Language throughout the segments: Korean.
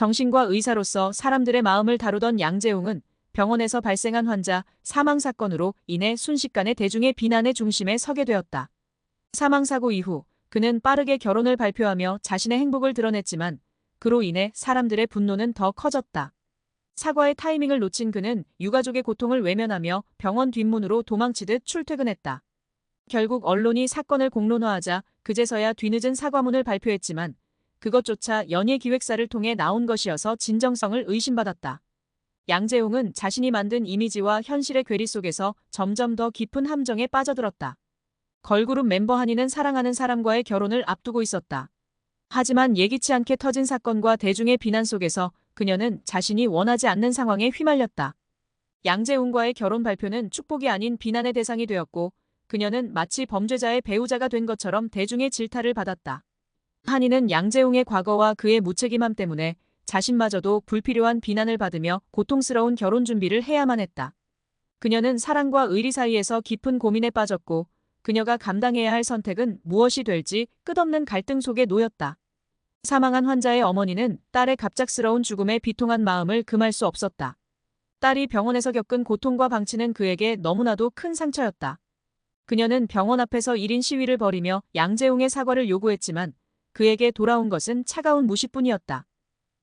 정신과 의사로서 사람들의 마음을 다루던 양재웅은 병원에서 발생한 환자 사망 사건으로 인해 순식간에 대중의 비난의 중심에 서게 되었다. 사망 사고 이후 그는 빠르게 결혼을 발표하며 자신의 행복을 드러냈지만 그로 인해 사람들의 분노는 더 커졌다. 사과의 타이밍을 놓친 그는 유가족의 고통을 외면하며 병원 뒷문으로 도망치듯 출퇴근했다. 결국 언론이 사건을 공론화하자 그제서야 뒤늦은 사과문을 발표했지만 그것조차 연예 기획사를 통해 나온 것이어서 진정성을 의심받았다. 양재웅은 자신이 만든 이미지와 현실의 괴리 속에서 점점 더 깊은 함정에 빠져들었다. 걸그룹 멤버 한이는 사랑하는 사람과의 결혼을 앞두고 있었다. 하지만 예기치 않게 터진 사건과 대중의 비난 속에서 그녀는 자신이 원하지 않는 상황에 휘말렸다. 양재웅과의 결혼 발표는 축복이 아닌 비난의 대상이 되었고 그녀는 마치 범죄자의 배우자가 된 것처럼 대중의 질타를 받았다. 한이는 양재웅의 과거와 그의 무책임함 때문에 자신마저도 불필요한 비난을 받으며 고통스러운 결혼 준비를 해야만 했다. 그녀는 사랑과 의리 사이에서 깊은 고민에 빠졌고 그녀가 감당해야 할 선택은 무엇이 될지 끝없는 갈등 속에 놓였다. 사망한 환자의 어머니는 딸의 갑작스러운 죽음에 비통한 마음을 금할 수 없었다. 딸이 병원에서 겪은 고통과 방치는 그에게 너무나도 큰 상처였다. 그녀는 병원 앞에서 1인 시위를 벌이며 양재웅의 사과를 요구했지만 그에게 돌아온 것은 차가운 무시뿐이었다.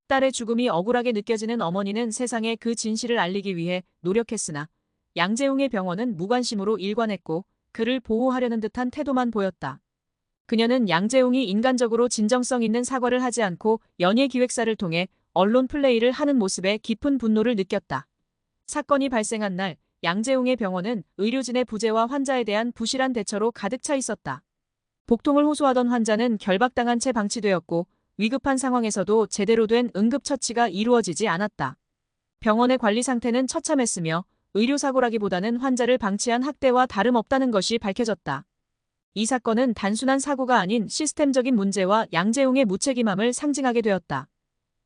딸의 죽음이 억울하게 느껴지는 어머니는 세상에 그 진실을 알리기 위해 노력했으나 양재웅의 병원은 무관심으로 일관했고 그를 보호하려는 듯한 태도만 보였다. 그녀는 양재웅이 인간적으로 진정성 있는 사과를 하지 않고 연예 기획사를 통해 언론 플레이를 하는 모습에 깊은 분노를 느꼈다. 사건이 발생한 날 양재웅의 병원은 의료진의 부재와 환자에 대한 부실한 대처로 가득 차 있었다. 복통을 호소하던 환자는 결박당한 채 방치되었고 위급한 상황에서도 제대로 된 응급처치가 이루어지지 않았다. 병원의 관리 상태는 처참했으며 의료사고라기보다는 환자를 방치한 학대와 다름없다는 것이 밝혀졌다. 이 사건은 단순한 사고가 아닌 시스템적인 문제와 양재웅의 무책임함을 상징하게 되었다.